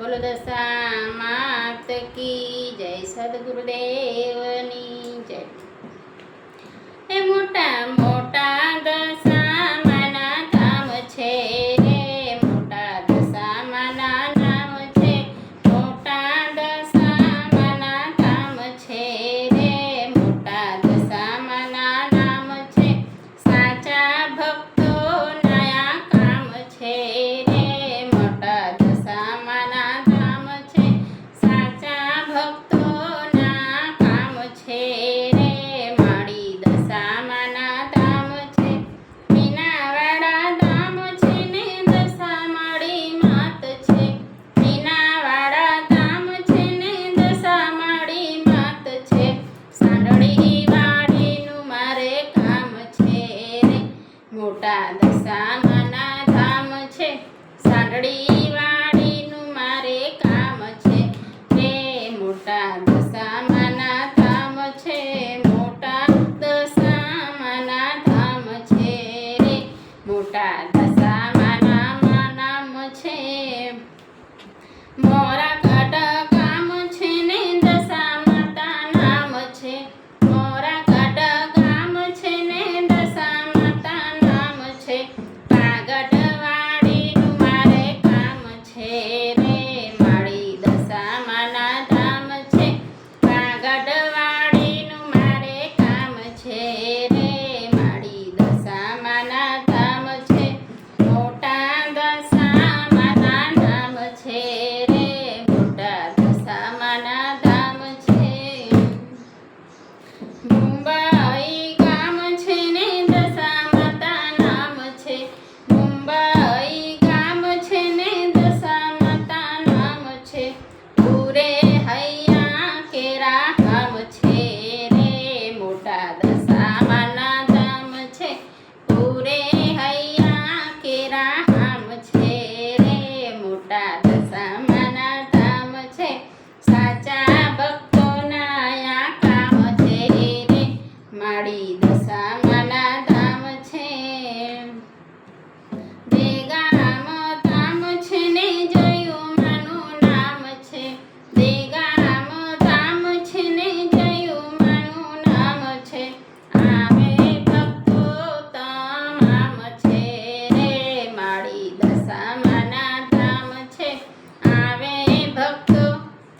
બોલો દશા માત કી જય સદગુરુદેવની જય. એ મોટા વાદળી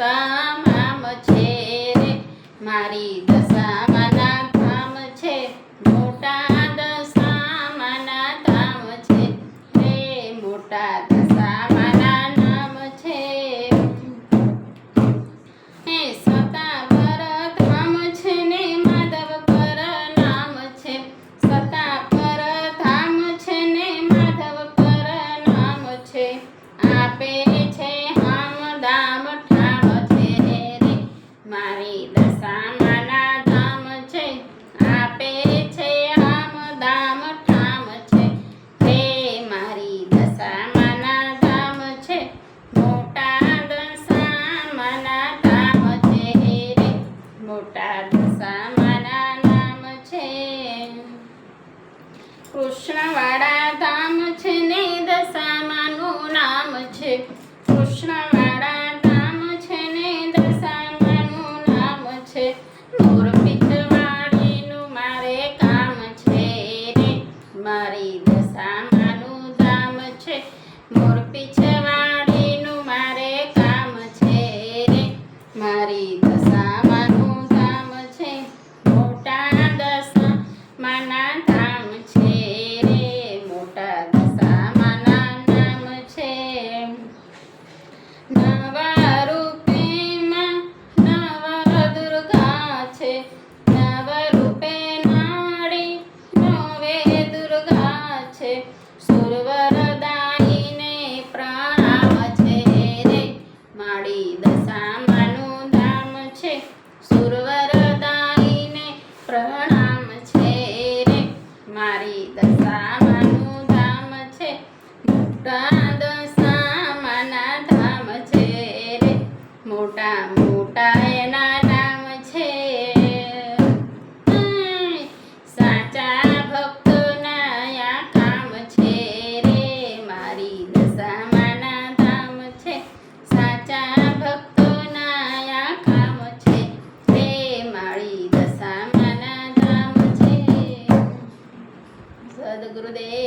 તમામ છે મારી દશામાના ધામ છે મોટા દશામાના ધામ છે. રે મોટા છે. મોર પીછે મારે કામ છે રે. મારી દશામાનું ધામ છે. મોટા દશા ધામ છે રે. મોટા દશામાના નામ છે. નવા રૂપેમાં નવા દુર્ગા છે. નવા રૂપે નાળી નવે દુર્ગા છે. સુરવા મોટા મોટા એના નામ છે. સાચા ભક્તના આ કામ છે રે. મારી દશામાના ધામ છે. સાચા ભક્તના આ કામ છે રે. મારી દશામાના ધામ છે. સદગુરુદેવ